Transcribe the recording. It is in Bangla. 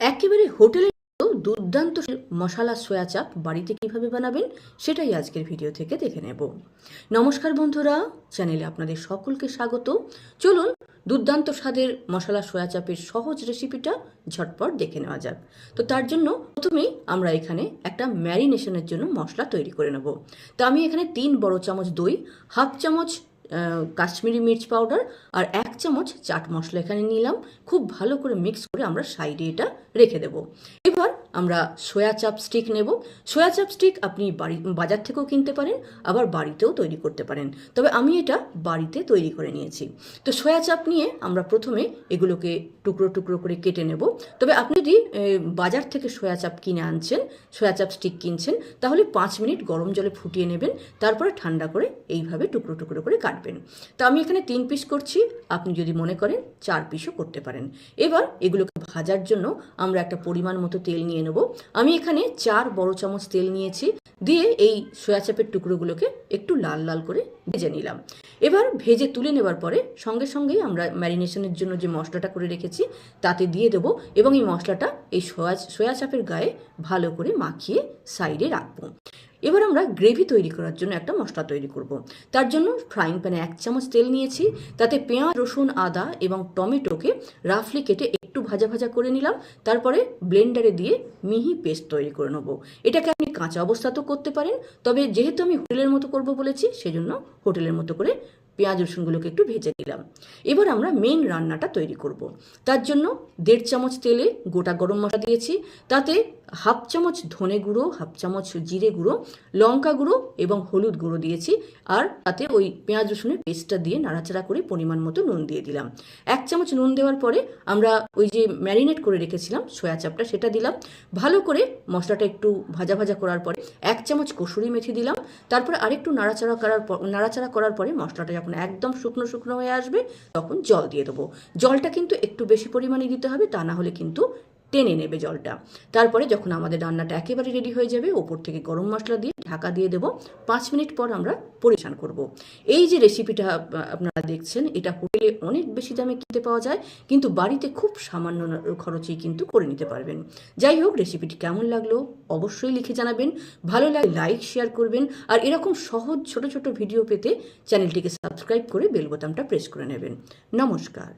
একেবারে হোটেলে দুর্দান্ত মশালা সয়া চাপ বাড়িতে কীভাবে বানাবেন, সেটাই আজকের ভিডিও থেকে দেখে নেব। নমস্কার বন্ধুরা, চ্যানেলে আপনাদের সকলকে স্বাগত। চলুন দুর্দান্ত স্বাদের মশলা সয়া চাপের সহজ রেসিপিটা ঝটপট দেখে নেওয়া যাক। তো তার জন্য প্রথমেই আমরা এখানে একটা ম্যারিনেশনের জন্য মশলা তৈরি করে নেব। তো আমি এখানে তিন বড় চামচ দই, হাফ চামচ কাশ্মীরি মির্চ পাউডার আর এক চামচ চাট মশলা এখানে নিলাম। খুব ভালো করে মিক্স করে আমরা সাইডে এটা রেখে দেব। আমরা সয়া চাপ স্টিক নেব। সয়া চাপ স্টিক আপনি বাড়ি বাজার থেকেও কিনতে পারেন, আবার বাড়িতেও তৈরি করতে পারেন। তবে আমি এটা বাড়িতে তৈরি করে নিয়েছি। তো সয়া চাপ নিয়ে আমরা প্রথমে এগুলোকে টুকরো টুকরো করে কেটে নেব। তবে আপনি যদি বাজার থেকে সয়া চাপ কিনে আনছেন সয়া চাপ স্টিক কিনছেন, তাহলে পাঁচ মিনিট গরম জলে ফুটিয়ে নেবেন, তারপরে ঠান্ডা করে এইভাবে টুকরো টুকরো করে কাটবেন। তো আমি এখানে তিন পিস করছি, আপনি যদি মনে করেন, চার পিসও করতে পারেন। এবার এগুলোকে ভাজার জন্য আমরা একটা পরিমাণ মতো তেল নিয়ে নেব। আমি এখানে চার বড় চামচ তেল নিয়েছি, দিয়ে এই সয়া চাপের টুকরোগুলোকে একটু লাল লাল করে ভেজে নিলাম। এবার ভেজে তুলে নেবার পরে সঙ্গে সঙ্গেই আমরা ম্যারিনেশনের জন্য যে মশলাটা করে রেখেছি, তাতে দিয়ে দেবো এবং এই মশলাটা এই সয়া সয়া চাপের গায়ে ভালো করে মাখিয়ে সাইডে রাখব। এবার আমরা গ্রেভি তৈরি করার জন্য একটা মশলা তৈরি করব। তার জন্য ফ্রাইং প্যানে এক চামচ তেল নিয়েছি, তাতে পেঁয়াজ, রসুন, আদা এবং টমেটোকে রাফলি কেটে একটু ভাজা ভাজা করে নিলাম, তারপরে ব্লেন্ডারে দিয়ে মিহি পেস্ট তৈরি করে নেব এটাকে আপনি কাঁচা অবস্থাতেও করতে পারেন, তবে যেহেতু আমি হোটেলের মতো করব বলেছি, সেজন্য হোটেলের মতো করে পেঁয়াজ, রসুনগুলোকে একটু ভেজে দিলাম এবার আমরা মেন রান্নাটা তৈরি করব। তার জন্য দেড় চামচ তেলে গোটা গরম মশলা দিয়েছি, তাতে হাফ চামচ ধনে গুঁড়ো, হাফ চামচ জিরে গুঁড়ো, লঙ্কা গুঁড়ো এবং হলুদ গুঁড়ো দিয়েছি। আর তাতে ওই পেঁয়াজ, রসুনের পেস্টটা দিয়ে নাড়াচাড়া করে পরিমাণ মতো নুন দিয়ে দিলাম। এক চামচ নুন দেওয়ার পরে আমরা ওই যে ম্যারিনেট করে রেখেছিলাম সয়া চাপটা, সেটা দিলাম। ভালো করে মশলাটা একটু ভাজা ভাজা করার পরে এক চামচ কসুরি মেথি দিলাম। তারপরে আরেকটু নাড়াচাড়া করার পর, নাড়াচাড়া করার পরে মশলাটা যখন একদম শুকনো শুকনো হয়ে আসবে, তখন জল দিয়ে দেবো। জলটা কিন্তু একটু বেশি পরিমাণে দিতে হবে, তা না হলে কিন্তু টেনে নেবে জলটা। তারপরে যখন আমাদের রান্নাটা একেবারে রেডি হয়ে যাবে, ওপর থেকে গরম মশলা দিয়ে ঢাকা দিয়ে দেবো। পাঁচ মিনিট পর আমরা পরিবেশন করব। এই যে রেসিপিটা আপ- আপনারা দেখছেন, এটা হোটেলে অনেক বেশি দামে কিনতে পাওয়া যায়, কিন্তু বাড়িতে খুব সামান্য খরচেই কিন্তু করে নিতে পারবেন। যাই হোক রেসিপিটি কেমন লাগল অবশ্যই লিখে জানাবেন। ভালো লাগে লাইক শেয়ার করবেন। আর এরকম সহজ, ছোট ছোট ভিডিও পেতে চ্যানেলটিকে সাবস্ক্রাইব করে বেল বোতামটা প্রেস করে নেবেন। নমস্কার।